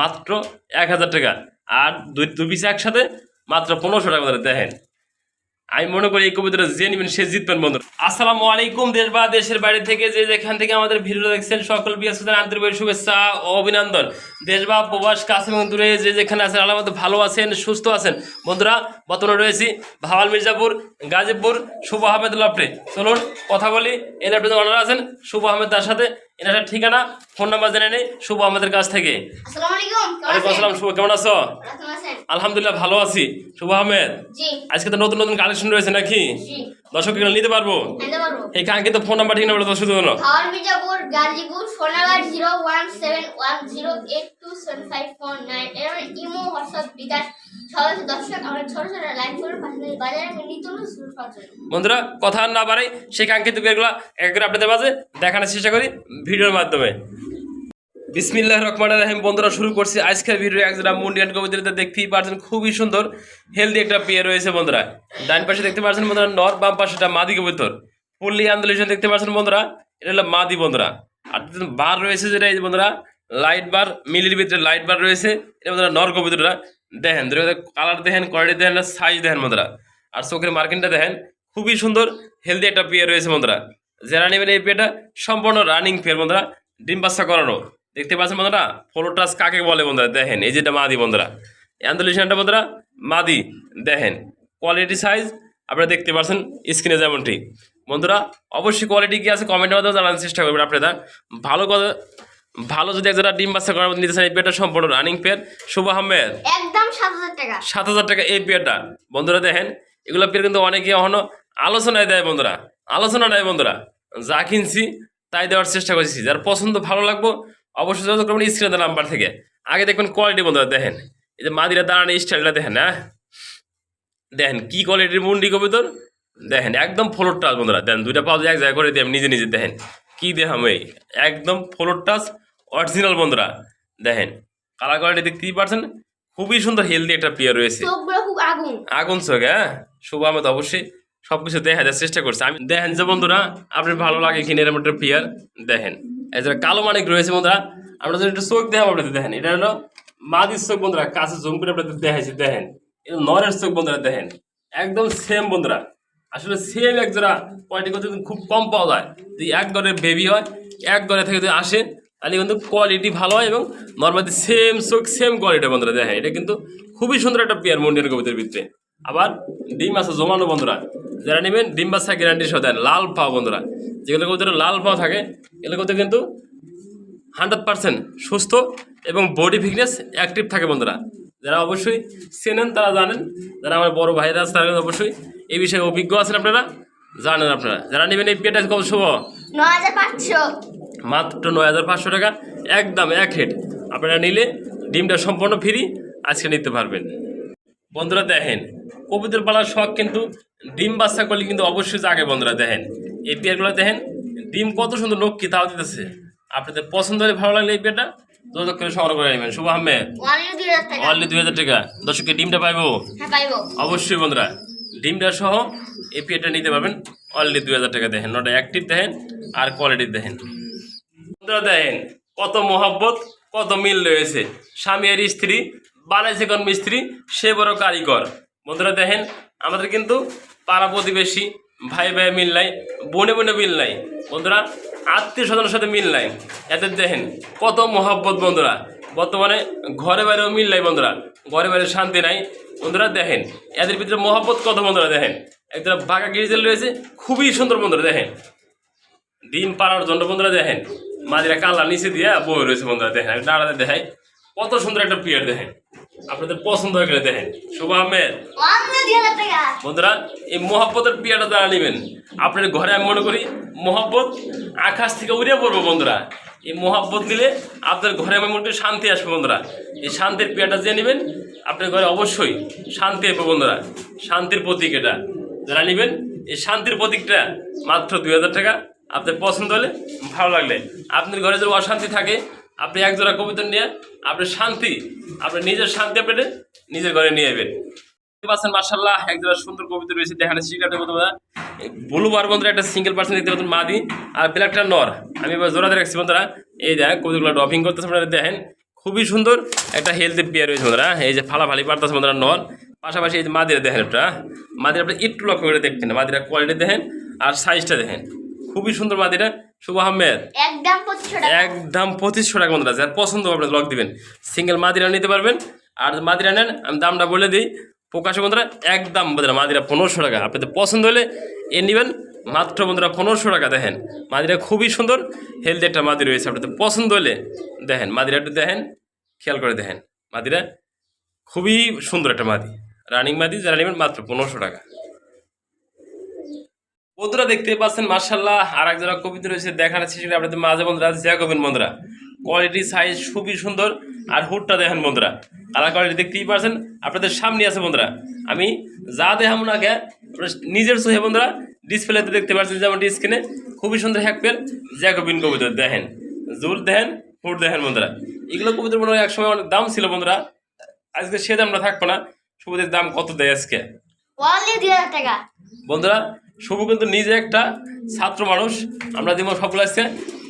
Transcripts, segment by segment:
মাত্র এক হাজার টাকা। আর দুই দু পিস একসাথে মাত্র পনেরোশো টাকা দেখেন। আমি মনে করি এই কবিতাটা যে নেবেন সে জিতবেন, বন্ধু। আসসালামু আলাইকুম, দেশ বা দেশের বাইরে থেকে যে যেখান থেকে আমাদের ভিডিও দেখছেন, সকল বিয়াস আন্তরিক শুভেচ্ছা ও অভিনন্দন। দেশ বা প্রবাস কাছে এবং দূরে যে যেখানে আছেন আল্লাহ ভালো আছেন সুস্থ আছেন। বন্ধুরা বর্তমানে রয়েছি ভাওয়াল মির্জাপুর গাজীপুর শুভ আহমেদ লাপটে চলুন কথা বলি। এই ল্যাপটপে অর্ডার আছেন শুভ আহমেদ তার সাথে। এনার ঠিকানা ফোন নাম্বার জেনে নেই শুভ আহমেদের কাছ থেকে। ওয়ালাইকুম আসসালাম শুভ কেমন আছো? আলহামদুলিল্লাহ ভালো আছি। শুভ আহমেদ। আজকে তো নতুন নতুন কালেকশন রয়েছে নাকি? দর্শক এগুলো নিতে পারব? এই কাঙ্ক্ষিত ফোন নাম্বার ঠিক নাম্বার দর্শক জন্য Mirzapur Gazipur phone number zero one seven one zero eight two seven five four nine. এর ইমো হোয়াটসঅ্যাপ বিকাশ সবাই দর্শক আমরা ছোট ছোট লাইভ করে পাঠাতে বাজারে নিত্য নতুন সুযোগ পাওয়ার জন্য। বন্ধুরা কথা না বাড়াই সেই কাঙ্ক্ষিত বিয়েগুলো এক করে আপনাদের মাঝে দেখানোর চেষ্টা করি ভিডিওর মাধ্যমে। বিসমিল্লাহ রহমান রাহিম। বন্ধুরা, শুরু করছি আজকের ভিডিও একজোড়া মুন্ডিয়ান কবিতাতে দেখতেই পারছেন, খুবই সুন্দর হেলদি একটা পেয়ে রয়েছে বন্ধুরা। ডান পাশে দেখতে পাচ্ছেন বন্ধুরা, নর, বাম পাশে একটা মাদি কবিতর। পল্লী আন্দোলন দেখতে পাচ্ছেন বন্ধুরা, এটা হলো মাদি বন্ধুরা। আর বার রয়েছে যেটা, এই যে বন্ধুরা লাইট বার মিলির ভিতরে লাইট বার রয়েছে, এটা বন্ধুরা নর কবিতরটা। দেখেন কালার দেখেন কোয়ালিটি দেখেন সাইজ দেখেন বন্ধুরা। আর চোখের মার্কিনটা দেখেন, খুবই সুন্দর হেলদি একটা পেয়ে রয়েছে বন্ধুরা। যারা নেবেন এই পেয়েটা সম্পূর্ণ রানিং পেয়ার বন্ধুরা, ডিম করানো। দেখতে পাচ্ছেন বন্ধুরা? ফলো টাচ কাকে বলে বন্ধুরা? দেখেন এই যেটা মাদি বন্ধুরা। অ্যান্ডোলিশনটা বন্ধুরা? মাদি। দেখেন কোয়ালিটি সাইজ আপনারা দেখতে পাচ্ছেন স্ক্রিনে যেমনটি। বন্ধুরা অবশ্যই কোয়ালিটি কি আছে কমেন্টের মাধ্যমে জানার চেষ্টা করবেন আপনারা। ভালো কথা ভালো যদি একজোড়া ডিম বাচ্চা করার মধ্যে নিতে চান এই পেয়ারটা সম্পূর্ণ রানিং পেয়ার শুভ আহমেদ। একদম সাত হাজার টাকা। সাত হাজার টাকা এই পেয়ারটা। বন্ধুরা দেখেন এগুলো পেয়ার কিন্তু অনেকে এখনও আলোচনায় দেয় বন্ধুরা। আলোচনা নেয় বন্ধুরা। যা কিনছি তাই দেওয়ার চেষ্টা করছি। যার পছন্দ ভালো লাগবো অবশ্যই যোগাযোগ করবেন স্ক্রিনে নাম্বার থেকে। আগে দেখবেন কোয়ালিটি বন্ধুরা দেখেন। এই যে মাদিরা দাঁড়ানো স্টাইলটা দেখেন হ্যাঁ? দেখেন কি কোয়ালিটির মুন্ডি কবিতর? দেখেন একদম ফ্লোর টাচ বন্ধুরা। দেখেন দুইটা পাউজ এক জায়গায় করে দিয়ে নিজে নিজে দেখেন। কি দেখাম এই? একদম ফ্লোর টাচ অরিজিনাল বন্ধুরা। দেখেন কালার কোয়ালিটি দেখতেই পারছেন? খুবই সুন্দর হেলদি একটা প্লেয়ার রয়েছে। আগুন। চোখ হ্যাঁ? শুভ আহমেদ অবশ্যই। সব কিছু দেখা দেওয়ার চেষ্টা করছে। আমি দেখেন যে বন্ধুরা আপনার ভালো লাগে কিনে এরকম একটা প্লেয়ার দেখেন। যে কালো মানিক রয়েছে বন্ধুরা, আমরা যদি একটু চোখ দেখাবো আপনাদের, দেখেন, এটা হলো মাদির চোখ বন্ধুরা, কাছে জুম করে আপনাদের দেখাইছি, দেখেন, এটা নরের চোখ বন্ধুরা, দেখেন, একদম সেম বন্ধুরা, আসলে সেম এক জোড়া কোয়ালিটি করতে খুব কম পাওয়া যায়, যদি এক ঘরের বেবি হয়, এক ঘরে থেকে যদি আসে, তাহলে কিন্তু কোয়ালিটি ভালো হয় এবং নর্মালি সেম চোখ সেম কোয়ালিটি বন্ধুরা, দেখেন, এটা কিন্তু খুবই সুন্দর একটা পেয়ার মন্ডিয়ার কবিতার ভিতরে। আবার ডিম আছে জমানো বন্ধুরা। যারা নেবেন ডিম বাচ্চা গ্যারান্টি সহ দেন লাল পাও বন্ধুরা। যেগুলো কবিতার লাল পাও থাকে এগুলো কিন্তু হান্ড্রেড পার্সেন্ট সুস্থ এবং বডি ফিটনেস অ্যাক্টিভ থাকে বন্ধুরা। যারা অবশ্যই চেনেন তারা জানেন। যারা আমার বড় ভাইরা আছে তারা কিন্তু অবশ্যই এই বিষয়ে অভিজ্ঞ আছেন আপনারা জানেন আপনারা। যারা নেবেন এই পেটা কত শুভ? মাত্র নয় হাজার পাঁচশো টাকা একদম এক হেড আপনারা নিলে ডিমটা সম্পূর্ণ ফ্রি আজকে নিতে পারবেন। বন্ধুরা দেখেন কবিতার পালার শখ কিন্তু ডিম বাচ্চা করলে কিন্তু অবশ্যই জাগে বন্ধুরা দেখেন। এই পেয়ারগুলো দেখেন ডিম কত সুন্দর লক্ষ্মী তাও দিতেছে। আপনাদের পছন্দ হলে ভালো লাগলে এই পেয়ারটা যোগাযোগ করে সংগ্রহ করে নেবেন। শুভ আহমেদ। অনলি দুই হাজার টাকা। ডিমটা পাইবো? হ্যাঁ অবশ্যই বন্ধুরা ডিমটা সহ এই পেয়ারটা নিতে পারবেন। অনলি দুই হাজার টাকা দেখেন নটা অ্যাক্টিভ দেখেন আর কোয়ালিটি দেখেন। বন্ধুরা দেখেন কত মহব্বত কত মিল রয়েছে। স্বামী আর স্ত্রী বানাইছে কোন মিস্ত্রি সে বড় কারিগর। বন্ধুরা দেখেন, আমাদের কিন্তু পাড়া প্রতিবেশী ভাই ভাই মিল নাই, বনে বনে মিল নাই। বন্ধুরা, আত্মীয় স্বজনের সাথে মিল নাই। এদের দেখেন, কত মহব্বত বন্ধুরা। বর্তমানে ঘরে বাইরেও মিল নাই বন্ধুরা। ঘরে বাইরে শান্তি নাই। বন্ধুরা দেখেন, এদের ভিতরে মহব্বত কত বন্ধুরা দেখেন। একটা বাঁকা গিরিজেল রয়েছে, খুবই সুন্দর বন্ধুরা দেখেন। ডিম পাড়ার জন্য বন্ধুরা দেখেন মাঝিরা কালা নিচে দিয়ে বই রয়েছে বন্ধুরা দেখেন, আমি দাঁড়াতে দেখাই। কত সুন্দর একটা পিয়ার দেখেন। আপনাদের পছন্দ হয়ে দেখেন। শুভ আহমেদ। বন্ধুরা, এই মহব্বতের পিয়াটা দ্বারা নেবেন, আপনার ঘরে আমি মনে করি মহব্বত আকাশ থেকে উড়ে পড়ব বন্ধুরা। এই মহব্বত দিলে আপনার ঘরে আমি মনে করি শান্তি আসবে বন্ধুরা। এই শান্তির পিয়াটা যে নেবেন, আপনার ঘরে অবশ্যই শান্তি আসবে বন্ধুরা। শান্তির প্রতীক এটা। যারা নেবেন, এই শান্তির প্রতীকটা মাত্র দুই হাজার টাকা। আপনার পছন্দ হলে ভালো লাগলে। আপনার ঘরে যদি অশান্তি থাকে আপনি এক জোড়া কবিতা নিয়ে, আপনি শান্তি, আপনি নিজের শান্তি আপনি নিজের ঘরে নিয়ে যাবেন পাচ্ছেন মার্শাল্লাহ একজোড়া সুন্দর কবিতা রয়েছে, দেখানে সিগারেটের মতো ব্লু বার বন্ধুরা একটা সিঙ্গেল পার্সেন্ট দেখতে পাচ্ছেন, মাদি আর ব্ল্যাকটা নর। আমি এবার জোড়াতে রাখছি, বন্ধুরা। এই দেখ কবিতাগুলো ড্রপিং করতেছে আপনারা দেখেন। খুবই সুন্দর একটা হেলদি পেয়ার রয়েছে, বন্ধুরা। এই যে ফালাফালি পারতাছে, বন্ধুরা, নর। পাশাপাশি এই যে মাদিরা, দেখেন একটা মাদিরা আপনি একটু লক্ষ্য করে দেখবেন, মাদিরা কোয়ালিটি দেখেন আর সাইজটা দেখেন। খুবই সুন্দর মাদিরা। শুভ আহমেদ। একদম পঁচিশশো টাকা। টাকা বন্ধুরা যার পছন্দ হবে আপনার লক দিবেন। সিঙ্গেল মাদিরা নিতে পারবেন। আর মাদিরা নেন আমি দামটা বলে দিই। প্রকাশে বন্ধুরা একদম বন্ধুরা মাদিরা পনেরোশো টাকা। আপনাদের পছন্দ হলে এ নেবেন। মাত্র বন্ধুরা পনেরোশো টাকা দেখেন। মাদিরা খুবই সুন্দর হেলদি একটা মাদি রয়েছে। আপনাদের পছন্দ হলে দেখেন মাদিরা একটু দেখেন খেয়াল করে দেখেন। মাদিরা খুবই সুন্দর একটা মাদি। রানিং মাদি যারা নেবেন মাত্র পনেরোশো টাকা। বন্ধুরা দেখতে পাচ্ছেন মার্শাল্লাহ আর এক যারা কবিতা রয়েছে দেখার চেষ্টা করি আপনাদের মাঝে বন্ধুরা জ্যাকবিন বন্ধুরা। কোয়ালিটি সাইজ খুবই সুন্দর আর হুডটা দেখেন বন্ধুরা। কালার কোয়ালিটি দেখতেই পারছেন আপনাদের সামনে আছে বন্ধুরা। আমি যা দেখাম না কে নিজের চোখে বন্ধুরা ডিসপ্লেতে দেখতে পাচ্ছেন যেমন স্ক্রিনে খুবই সুন্দর হ্যাকপের জ্যাকবিন কবিতা দেখেন। জুল দেখেন হুড দেখেন বন্ধুরা। এগুলো কবিতার মনে হয় একসময় অনেক দাম ছিল বন্ধুরা আজকে সে দামটা থাকব না সুবিধের দাম কত দেয় আজকে? বন্ধুরা শুভ কিন্তু নিজে একটা ছাত্র মানুষ। আমরা দিব সবগুলো আজকে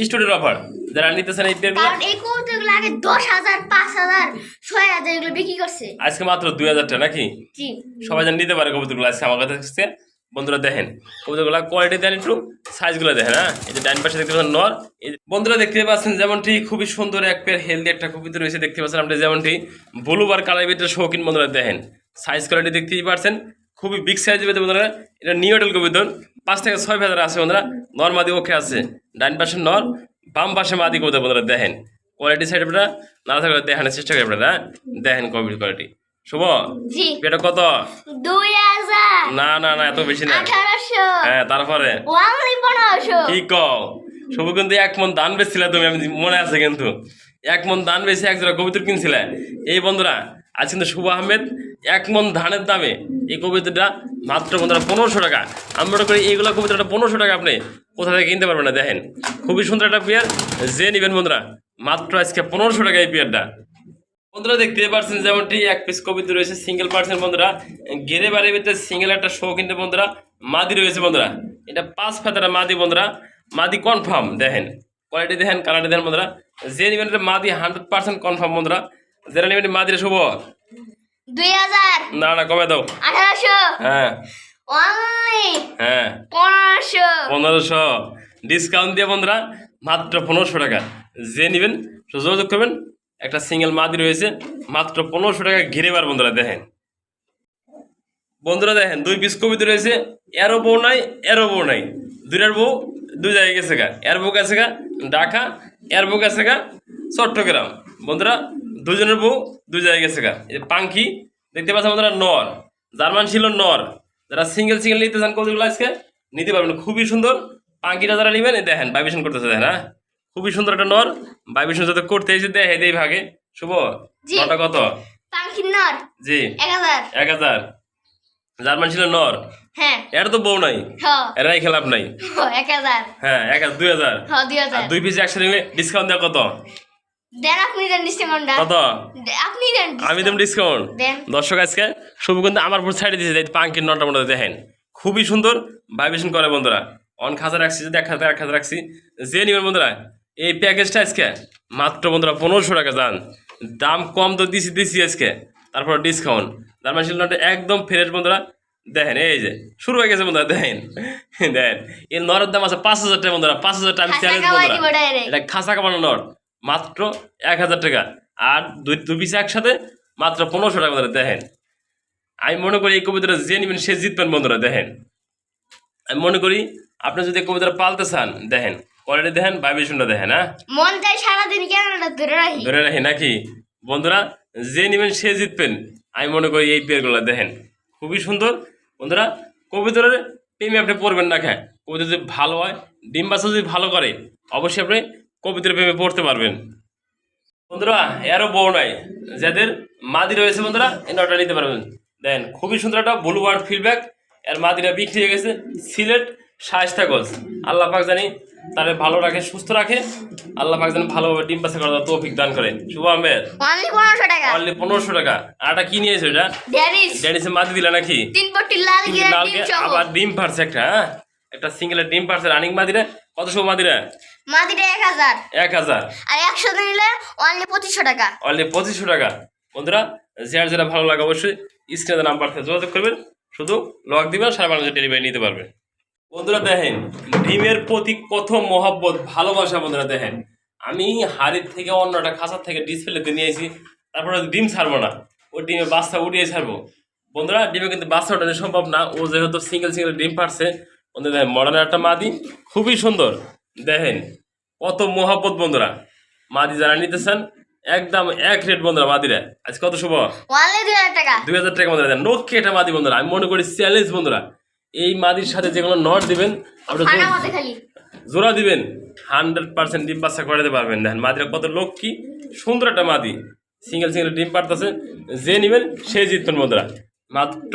স্টুডেন্ট অফার যারা নিতেছেন এই পেয়ারগুলো কারণ এই কবুতরগুলো আগে দশ হাজার পাঁচ হাজার ছয় হাজার এগুলো বিক্রি করছে। আজকে মাত্র দুই হাজার টাকা নাকি? জি। সবাই যেন নিতে পারে কবুতরগুলো আজকে আমার কাছে বন্ধুরা দেখেন কবুতরগুলো কোয়ালিটি দেন একটু সাইজগুলো দেখেন হ্যাঁ? এই যে ডাইন পাশে দেখতে পাচ্ছেন নর এই যে- বন্ধুরা দেখতে পাচ্ছেন যেমনটি খুবই সুন্দর এক পেয়ার হেলদি একটা কবুতর রয়েছে দেখতে পাচ্ছেন আপনি যেমনটি ব্লু বার কালার ভিতরে শৌখিন বন্ধুরা দেখেন। সাইজ কোয়ালিটি দেখতেই পারছেন খুবই বিগ সাইজ ভিতরে বন্ধুরা। এটা নিউডেল কবুতর পাঁচ থেকে ছয় হাজার আছে বন্ধুরা। নর মাদি ওকে আছে। ডাইন পাশে নর বাম পাশে মাদি কবিতা বন্ধুরা দেখেন। কোয়ালিটি সাইড আপনারা না থাকলে দেখানোর চেষ্টা করি আপনারা? দেখেন কবির কোয়ালিটি শুভ? এটা কত? দুই হাজার। না না না এত বেশি না। হ্যাঁ তারপরে? কি কও? শুভ কিন্তু এক মন দান বেচছিলে তুমি আমি মনে আছে কিন্তু। এক মন দান বেশি এক জোড়া কবিতর কিনছিলে। এই বন্ধুরা আজ কিন্তু শুভ আহমেদ, এক মন ধানের দামে এই কবিতাটা মাত্র বন্ধুরা পনেরোশো টাকা। আমরা করি এইগুলো কবিতাটা পনেরোশো টাকা আপনি কোথা থেকে কিনতে পারবেন না, দেখেন। খুবই সুন্দর একটা পেয়ার যে নেবেন বন্ধুরা, মাত্র আজকে পনেরোশো টাকা এই পেয়ারটা বন্ধুরা, দেখতে পাচ্ছেন যেমনটি এক পিস কবিতা রয়েছে সিঙ্গেল পার্সেন্ট বন্ধুরা গেরে বাড়ির ভিতরে সিঙ্গেল একটা শো কিনতে বন্ধুরা, মাদি রয়েছে বন্ধুরা। এটা পাঁচ ফেতারা মাদি বন্ধুরা, মাদি কনফার্ম দেখেন। কোয়ালিটি দেখেন কালারটি দেখেন বন্ধুরা। যে নেবেন মাদি হান্ড্রেড পার্সেন্ট কনফার্ম বন্ধুরা। যারা নেবেন মাদির শুভ? দুই হাজার। না না কমে দাও। আঠারোশো। হ্যাঁ। অনলি হ্যাঁ। পনেরোশো। পনেরোশো। ডিসকাউন্ট দিয়ে বন্ধুরা মাত্র পনেরোশো টাকা। যে নেবেন যোগাযোগ করবেন। একটা সিঙ্গেল মাদি রয়েছে মাত্র পনেরোশো টাকা ঘিরে বার বন্ধুরা দেখেন। বন্ধুরা দেখেন দুই পিস কবিতা রয়েছে এরও বউ নাই এরও বউ নাই। দুইটার বউ দুই জায়গায় গেছে গা। এর বউ গেছে গা ঢাকা এর বউ গেছে গা চট্টগ্রাম। বন্ধুরা দুজনের বউ দুই জায়গায় গেছে গা। পাঙ্খি দেখতে পাচ্ছেন বন্ধুরা নর। জার্মান ছিল নর। যারা সিঙ্গেল সিঙ্গেল নিতে চান কতগুলো আজকে নিতে পারবেন। খুবই সুন্দর। পাঙ্কিটা যারা নেবেন দেখেন ভাইবেশন করতেছে দেখেন হ্যাঁ খুবই সুন্দর একটা নর। ভাইবেশন যাতে করতে এসে দেখে দেই ভাগে। শুভ? নটা কত? নর। জি। এক হাজার। জার্মান ছিল নর। হ্যাঁ। এর তো বউ নাই। এরাই খেলাপ নাই। এক হাজার। হ্যাঁ এক হাজার দুই হাজার। দুই আর হাজার দুই পিস একসাথে নিলে ডিসকাউন্ট দেওয়া কত? দেন আপনি দেন ডিসকাউন্টটা কত? আপনি দেন আমি দেব ডিসকাউন্ট দর্শক আজকে শুভ কিন্তু আমার উপর ছাড়ে দিয়েছে। তাই পাঙ্কির নটা মধ্যে দেখেন। খুবই সুন্দর ভাইব্রেশন করে বন্ধুরা। অন খাতা রাখছি যদি এক খাতা এক খাতা রাখছি। যে নিবেন বন্ধুরা এই প্যাকেজটা আজকে মাত্র বন্ধুরা পনেরোশো টাকা যান দাম কম তো দিছি দিছি আজকে। তারপর ডিসকাউন্ট তার মানে নটা একদম ফ্রেশ বন্ধুরা। দেখেন এই যে শুরু হয়ে গেছে বন্ধুরা দেখেন। দেখেন এই নরের দাম আছে পাঁচ হাজার টাকা বন্ধুরা। পাঁচ হাজার টাকা আমি চ্যালেঞ্জ বন্ধুরা। এটা খাসা কামানো নট মাত্র এক হাজার টাকা। আর দুই দুই পিস একসাথে মাত্র পনেরোশো টাকা বন্ধুরা দেখেন। আমি মনে করি এই কবিতাটা যে নেবেন সে জিতবেন বন্ধুরা দেখেন। আমি মনে করি আপনি যদি কবিতাটা পালতে চান দেখেন। কোয়ালিটি দেখেন ভাইব্রেশনটা দেখেন হ্যাঁ? মন চাই সারাদিন ক্যামেরাটা ধরে রাখি। ধরে রাখি নাকি? বন্ধুরা যে নেবেন সে জিতবেন। আমি মনে করি এই পেয়ারগুলো দেখেন। খুবই সুন্দর। বন্ধুরা কবিতার প্রেমে আপনি পড়বেন না খায় কবিতা যদি ভালো হয় ডিম বাচ্চা যদি ভালো করে অবশ্যই আপনি কবিতার প্রেমে পড়তে পারবেন। বন্ধুরা এরও বউ নাই। যাদের মাদি রয়েছে বন্ধুরা এই নটা নিতে পারবেন। দেন খুবই সুন্দর একটা ব্লু ওয়ার্ড ফিডব্যাক এর মাদিরা বিক্রি হয়ে গেছে সিলেট শায়স্তা গোলস আল্লাহ পাক জানি তারে ভালো রাখে সুস্থ রাখে। আল্লাহ পাক জানি ভালোভাবে ডিম পাশে করার তৌফিক দান করে। শুভ আহমেদ অনলি পনেরোশো টাকা। আটা কি নিয়েছো এটা ড্যানিস মাদি দিলা নাকি? আবার ডিম পারছে একটা হ্যাঁ? একটা সিঙ্গেলের ডিম পারছে রানিং মাদিরা। কত সব মাদিরা? মাদিটা এক হাজার। এক হাজার। আর একশো নিলে অনলি পঁচিশশো টাকা। অলরেডি পঁচিশশো টাকা। বন্ধুরা যার যেটা ভালো লাগে অবশ্যই স্ক্রিনে নাম্বার থেকে যোগাযোগ করবেন। শুধু লক দিবেন সারা বাংলাদেশে ডেলিভারি নিতে পারবেন বন্ধুরা দেখেন ডিমের মহাব্বত ভালোবাসা বন্ধুরা দেখেন। আমি হাড়ির থেকে অন্যটা খাঁচার থেকে ডিসপ্লেতে নিয়ে এসেছি। তারপরে ডিম ছাড়বো না। ওই ডিমে বাচ্চা উঠিয়ে ছাড়বো। বন্ধুরা ডিমে কিন্তু বাচ্চা ওঠানো সম্ভব না। ও যেহেতু সিঙ্গেল সিঙ্গেল ডিম পারছে বন্ধুরা দেখেন মডার্ন একটা মাদি। খুবই সুন্দর। দেখেন কত মহাব্বত বন্ধুরা মাদি যারা নিতেছেন একদম এক রেট বন্ধুরা মাদিরা। আজ কত শুভ? দুই হাজার টাকা। বন্ধুরা দেন নোকে এটা মাদি বন্ধুরা। আমি মনে করি চ্যালেঞ্জ বন্ধুরা। এই মাদির সাথে যেগুলো নট দিবেন আপনার ফাটা জোড়া দিবেন হান্ড্রেড পার্সেন্ট ডিম বাচ্চা করে দিতে পারবেন। দেখেন মাদিরা কত লক্ষ্মী সুন্দর একটা মাদি। সিঙ্গেল সিঙ্গেল ডিম পারতেছে যে নেবেন সে জিতবেন বন্ধুরা। মাত্র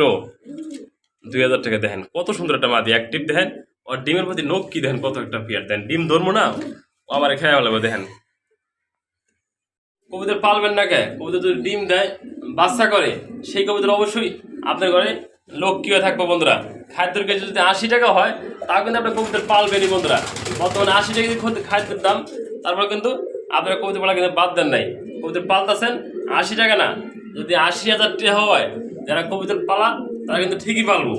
দুই হাজার টাকা দেখেন কত সুন্দর একটা মাদি। অ্যাক্টিভ দেখেন আর ডিমের প্রতি নখ কি দেখেন? কত একটা পিয়ার দেন, ডিম ধরবো না, ও আমার খেয়ে ভালো দেখেন। কবুতর পালবেন না কে? কবুতর যদি ডিম দেয়, বাচ্চা করে, সেই কবুতর অবশ্যই আপনার ঘরে লক্ষ্মী হয়ে থাকব, বন্ধুরা। খাদ্যের কেজি যদি আশি টাকা হয় তা কিন্তু আপনার কবুতর পালবেনই, বন্ধুরা। বর্তমানে আশি টাকা যদি খাদ্যের দাম, তারপর কিন্তু আপনার কবুতর পালা কিন্তু বাদ দেন নাই। কবুতর পালতেছেন, আশি টাকা না। যদি আশি হাজার টাকা হয়, যারা কবুতর পালা, তারা কিন্তু ঠিকই পালবো।